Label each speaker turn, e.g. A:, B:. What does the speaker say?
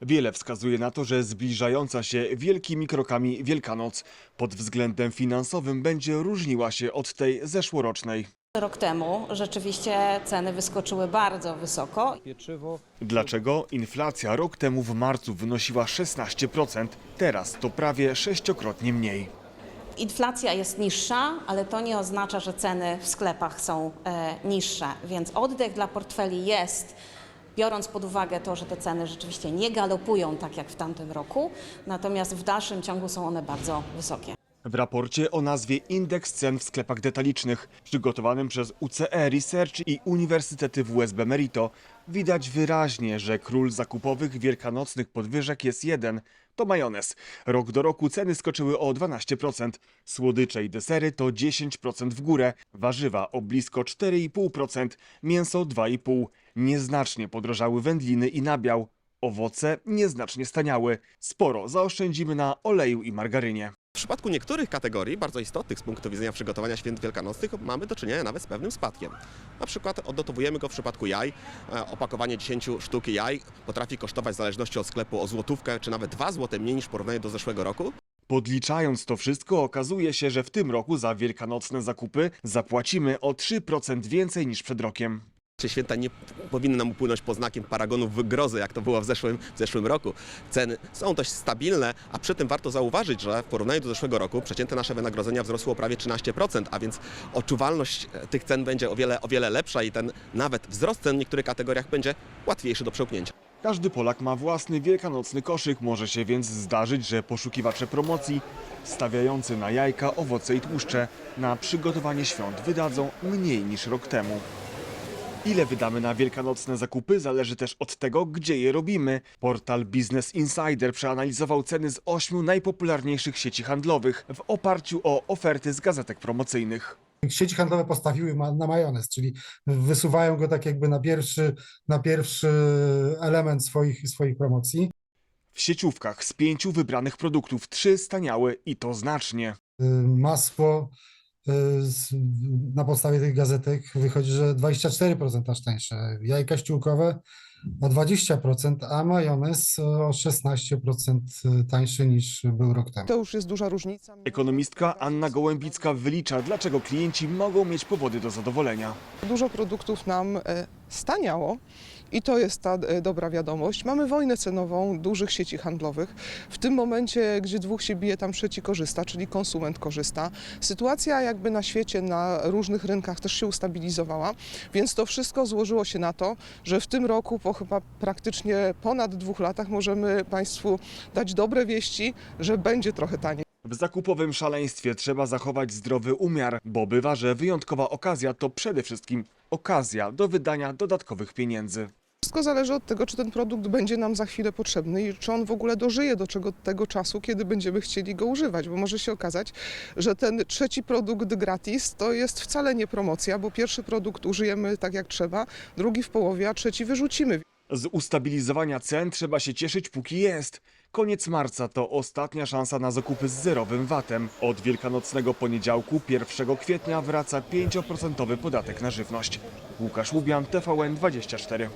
A: Wiele wskazuje na to, że zbliżająca się wielkimi krokami Wielkanoc pod względem finansowym będzie różniła się od tej zeszłorocznej.
B: Rok temu rzeczywiście ceny wyskoczyły bardzo wysoko.
C: pieczywo.
A: Dlaczego inflacja rok temu w marcu wynosiła 16%, teraz to prawie sześciokrotnie mniej?
B: Inflacja jest niższa, ale to nie oznacza, że ceny w sklepach są e, niższe, więc oddech dla portfeli jest. Biorąc pod uwagę to, że te ceny rzeczywiście nie galopują tak jak w tamtym roku, natomiast w dalszym ciągu są one bardzo wysokie.
A: W raporcie o nazwie Indeks Cen w sklepach detalicznych, przygotowanym przez UCE Research i Uniwersytety WSB Merito, widać wyraźnie, że król zakupowych wielkanocnych podwyżek jest jeden to majonez. Rok do roku ceny skoczyły o 12%, słodycze i desery to 10% w górę, warzywa o blisko 4,5%, mięso 2,5%. Nieznacznie podrożały wędliny i nabiał. Owoce nieznacznie staniały. Sporo zaoszczędzimy na oleju i margarynie.
D: W przypadku niektórych kategorii, bardzo istotnych z punktu widzenia przygotowania święt wielkanocnych, mamy do czynienia nawet z pewnym spadkiem. Na przykład odnotowujemy go w przypadku jaj. E, Opakowanie 10 sztuk jaj potrafi kosztować w zależności od sklepu o złotówkę, czy nawet 2 złote mniej niż w porównaniu do zeszłego roku.
A: Podliczając to wszystko, okazuje się, że w tym roku za wielkanocne zakupy zapłacimy o 3% więcej niż przed rokiem.
D: Czy święta nie powinny nam upłynąć pod znakiem paragonów grozy, jak to było w zeszłym, w zeszłym roku. Ceny są dość stabilne, a przy tym warto zauważyć, że w porównaniu do zeszłego roku przecięte nasze wynagrodzenia wzrosło o prawie 13%, a więc odczuwalność e, tych cen będzie o wiele, o wiele lepsza i ten nawet wzrost cen w niektórych kategoriach będzie łatwiejszy do przełknięcia.
A: Każdy Polak ma własny wielkanocny koszyk, może się więc zdarzyć, że poszukiwacze promocji stawiający na jajka, owoce i tłuszcze na przygotowanie świąt wydadzą mniej niż rok temu. Ile wydamy na wielkanocne zakupy zależy też od tego, gdzie je robimy. Portal Business Insider przeanalizował ceny z ośmiu najpopularniejszych sieci handlowych w oparciu o oferty z gazetek promocyjnych.
E: sieci handlowe postawiły na majonez, czyli wysuwają go tak jakby na pierwszy, na pierwszy element swoich, swoich promocji.
A: W sieciówkach z pięciu wybranych produktów trzy staniały i to znacznie.
E: Y, Masło na podstawie tych gazetek wychodzi, że 24% aż tańsze, jajka ściółkowe o 20%, a majonez o 16% tańszy niż był rok temu.
C: To już jest duża różnica.
A: Ekonomistka Anna Gołębicka wylicza, dlaczego klienci mogą mieć powody do zadowolenia.
C: Dużo produktów nam e, staniało i to jest ta e, dobra wiadomość. Mamy wojnę cenową dużych sieci handlowych. W tym momencie, gdzie dwóch się bije, tam trzeci korzysta, czyli konsument korzysta. Sytuacja jakby na świecie, na różnych rynkach też się ustabilizowała, więc to wszystko złożyło się na to, że w tym roku, po chyba praktycznie ponad dwóch latach, możemy Państwu dać dobre wieści, że będzie trochę taniej.
A: W zakupowym szaleństwie trzeba zachować zdrowy umiar, bo bywa, że wyjątkowa okazja to przede wszystkim okazja do wydania dodatkowych pieniędzy.
C: Wszystko zależy od tego, czy ten produkt będzie nam za chwilę potrzebny i czy on w ogóle dożyje do czego, tego czasu, kiedy będziemy chcieli go używać, bo może się okazać, że ten trzeci produkt gratis to jest wcale nie promocja, bo pierwszy produkt użyjemy tak jak trzeba, drugi w połowie, a trzeci wyrzucimy.
A: Z ustabilizowania cen trzeba się cieszyć póki jest. Koniec marca to ostatnia szansa na zakupy z zerowym VAT-em. Od wielkanocnego poniedziałku 1 kwietnia wraca 5% podatek na żywność. Łukasz Łubian, TVN 24.